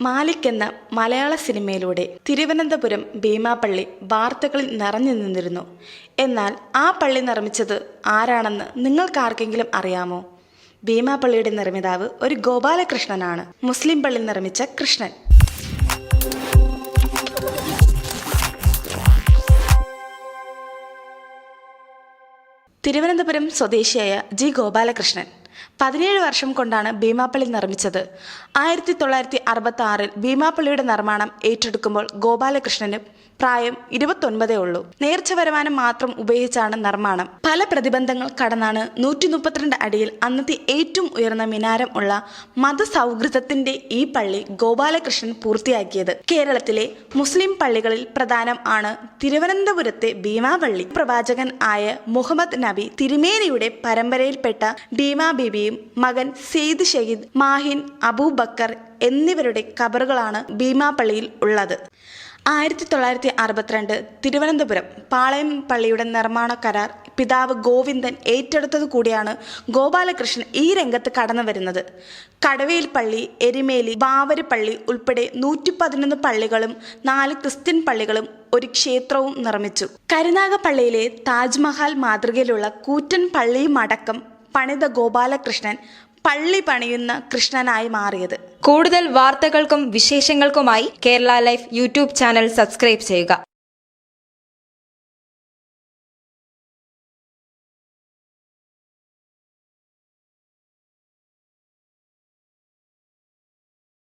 മാലിക് എന്ന മലയാള സിനിമയിലൂടെ തിരുവനന്തപുരം ഭീമാപ്പള്ളി വാർത്തകളിൽ നിറഞ്ഞു നിന്നിരുന്നു. എന്നാൽ ആ പള്ളി നിർമ്മിച്ചത് ആരാണെന്ന് നിങ്ങൾക്കാർക്കെങ്കിലും അറിയാമോ? ഭീമാപ്പള്ളിയുടെ നിർമ്മിതാവ് ഒരു ഗോപാലകൃഷ്ണനാണ്. മുസ്ലിം പള്ളി നിർമ്മിച്ച കൃഷ്ണൻ. തിരുവനന്തപുരം സ്വദേശിയായ ജി ഗോപാലകൃഷ്ണൻ. പതിനേഴ് വർഷം കൊണ്ടാണ് ഭീമാപ്പള്ളി നിർമ്മിച്ചത്. ആയിരത്തി തൊള്ളായിരത്തി അറുപത്തി ആറിൽ ഭീമാപ്പള്ളിയുടെ നിർമ്മാണം ഏറ്റെടുക്കുമ്പോൾ ഗോപാലകൃഷ്ണന് പ്രായം ഇരുപത്തൊൻപതേ ഉള്ളൂ. നേർച്ച വരുമാനം മാത്രം ഉപയോഗിച്ചാണ് നിർമ്മാണം. പല പ്രതിബന്ധങ്ങൾ കടന്നാണ് നൂറ്റി മുപ്പത്തിരണ്ട് അടിയിൽ അന്നത്തെ ഏറ്റവും ഉയർന്ന മിനാരം ഉള്ള മതസൗഹൃദത്തിന്റെ ഈ പള്ളി ഗോപാലകൃഷ്ണൻ പൂർത്തിയാക്കിയത്. കേരളത്തിലെ മുസ്ലിം പള്ളികളിൽ പ്രധാനം ആണ് തിരുവനന്തപുരത്തെ ഭീമാപള്ളി. പ്രവാചകൻ ആയ മുഹമ്മദ് നബി തിരുമേനിയുടെ പരമ്പരയിൽപ്പെട്ട ഭീമാ ബീബിയും മകൻ സെയ്ദ് ഷഹീദ് മാഹിൻ അബൂബക്കർ എന്നിവരുടെ കബറുകളാണ് ഭീമാപ്പള്ളിയിൽ ഉള്ളത്. ആയിരത്തി തൊള്ളായിരത്തി അറുപത്തിരണ്ട് തിരുവനന്തപുരം പാളയം പള്ളിയുടെ നിർമ്മാണ കരാർ പിതാവ് ഗോവിന്ദൻ ഏറ്റെടുത്തത് കൂടിയാണ് ഗോപാലകൃഷ്ണൻ ഈ രംഗത്ത് കടന്നു വരുന്നത്. കടവേൽ പള്ളി എരിമേലി ബാവരിപ്പള്ളി ഉൾപ്പെടെ നൂറ്റി പതിനൊന്ന് പള്ളികളും നാല് ക്രിസ്ത്യൻ പള്ളികളും ഒരു ക്ഷേത്രവും നിർമ്മിച്ചു. കരുനാഗപ്പള്ളിയിലെ താജ്മഹൽ മാതൃകയിലുള്ള കൂറ്റൻ പള്ളിയും അടക്കം പണിത ഗോപാലകൃഷ്ണൻ പള്ളി പണിയുന്ന കൃഷ്ണനായി മാറിയത്. കൂടുതൽ വാർത്തകൾക്കും വിശേഷങ്ങൾക്കുമായി Kerala life YouTube channel subscribe ചെയ്യുക.